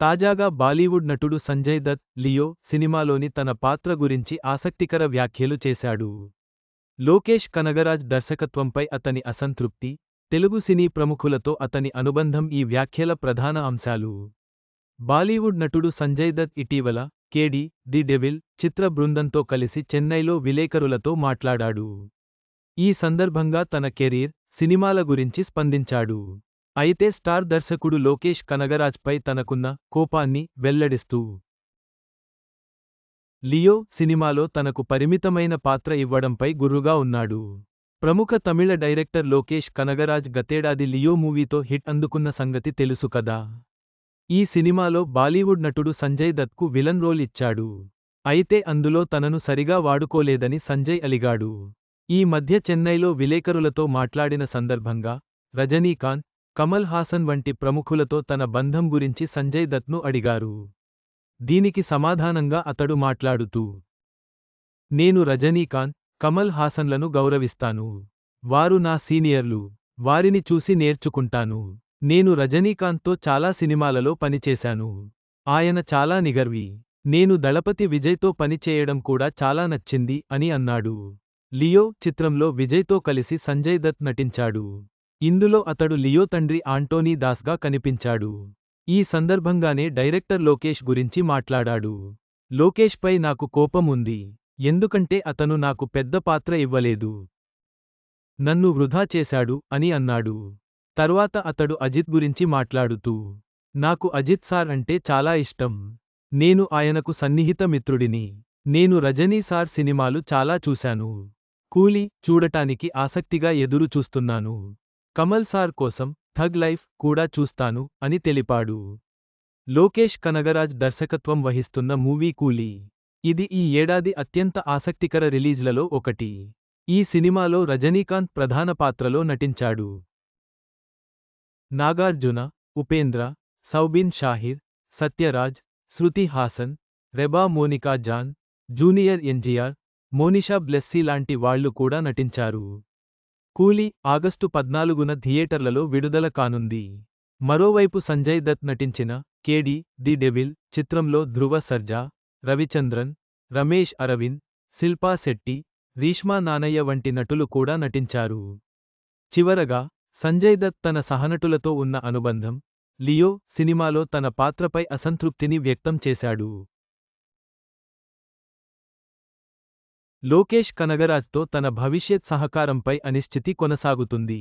తాజాగా బాలీవుడ్ నటుడు సంజయ్ దత్ లియో సినిమాలోని తన పాత్ర గురించి ఆసక్తికర వ్యాఖ్యలు చేశాడు. లోకేష్ కనగరాజ్ దర్శకత్వంపై అతని అసంతృప్తి తెలుగు సినీ ప్రముఖులతో అతని అనుబంధం ఈ వ్యాఖ్యల ప్రధాన అంశాలు. బాలీవుడ్ నటుడు సంజయ్ దత్ ఇటీవల కేడి ది డెవిల్ చిత్ర బృందంతో కలిసి చెన్నైలో విలేకరులతో మాట్లాడాడు. ఈ సందర్భంగా తన కెరీర్ సినిమాల గురించి స్పందించాడు. అయితే స్టార్ దర్శకుడు లోకేష్ కనగరాజ్పై తనకున్న కోపాన్ని వెల్లడిస్తూ లియో సినిమాలో తనకు పరిమితమైన పాత్ర ఇవ్వడంపై గుర్రుగా ఉన్నాడు. ప్రముఖ తమిళ డైరెక్టర్ లోకేష్ కనగరాజ్ గతేడాది లియో మూవీతో హిట్ అందుకున్న సంగతి తెలుసు కదా. ఈ సినిమాలో బాలీవుడ్ నటుడు సంజయ్ దత్కు విలన్ రోల్ ఇచ్చాడు. అయితే అందులో తనను సరిగా వాడుకోలేదని సంజయ్ అలిగాడు. ఈ మధ్య చెన్నైలో విలేకరులతో మాట్లాడిన సందర్భంగా రజనీకాంత్ కమల్ హాసన్ వంటి ప్రముఖులతో తన బంధం గురించి సంజయ్ దత్ను అడిగారు. దీనికి సమాధానంగా అతడు మాట్లాడుతూ నేను రజనీకాంత్ కమల్ హాసన్లను గౌరవిస్తాను. వారు నా సీనియర్లు. వారిని చూసి నేర్చుకుంటాను. నేను రజనీకాంత్తో చాలా సినిమాలలో పనిచేశాను. ఆయన చాలా నిగర్వి. నేను దళపతి విజయ్తో పనిచేయడం కూడా చాలా నచ్చింది అని అన్నాడు. లియో చిత్రంలో విజయ్తో కలిసి సంజయ్ దత్ నటించాడు. ఇందులో అతడు లియో తండ్రి ఆంటోనీ దాస్గా కనిపించాడు. ఈ సందర్భంగానే డైరెక్టర్ లోకేష్ గురించి మాట్లాడాడు. లోకేష్పై నాకు కోపం ఉంది. ఎందుకంటే అతను నాకు పెద్ద పాత్ర ఇవ్వలేదు. నన్ను వృధా చేశాడు అని అన్నాడు. తర్వాత అతడు అజిత్ గురించి మాట్లాడుతూ నాకు అజిత్ సార్ అంటే చాలా ఇష్టం. నేను ఆయనకు సన్నిహిత మిత్రుడిని. నేను రజనీ సార్ సినిమాలు చాలా చూశాను. కూలీ చూడటానికి ఆసక్తిగా ఎదురు చూస్తున్నాను కమల్ సార్ కోసం థగ్ లైఫ్ కూడా చూస్తాను అని తెలిపాడు. లోకేష్ కనగరాజ్ దర్శకత్వం వహిస్తున్న మూవీ కూలీ. ఇది ఈ ఏడాది అత్యంత ఆసక్తికర రిలీజ్లలో ఒకటి. ఈ సినిమాలో రజనీకాంత్ ప్రధాన పాత్రలో నటించాడు. Nagarjuna Upendra Soubin Shahir Sathyaraj Shruti Haasan Reba Monica John junior NTR Monisha Blessy లాంటి వాళ్ళు కూడా నటించారు. కూలీ ఆగస్టు పద్నాలుగున థియేటర్లలో విడుదల కానుంది. మరోవైపు సంజయ్ దత్ నటించిన కేడి ది డెవిల్ చిత్రంలో ధ్రువ సర్జా రవిచంద్రన్ రమేష్ అరవింద్ శిల్పా శెట్టి రీష్మా నానయ్య వంటి నటులు కూడా నటించారు. చివరగా సంజయ్ దత్ తన సహనటులతో ఉన్న అనుబంధం లియో సినిమాలో తన పాత్రపై అసంతృప్తిని వ్యక్తం చేశాడు. లోకేష్ కనగరాజ్తో తన భవిష్యత్ సహకారంపై అనిశ్చితి కొనసాగుతుంది.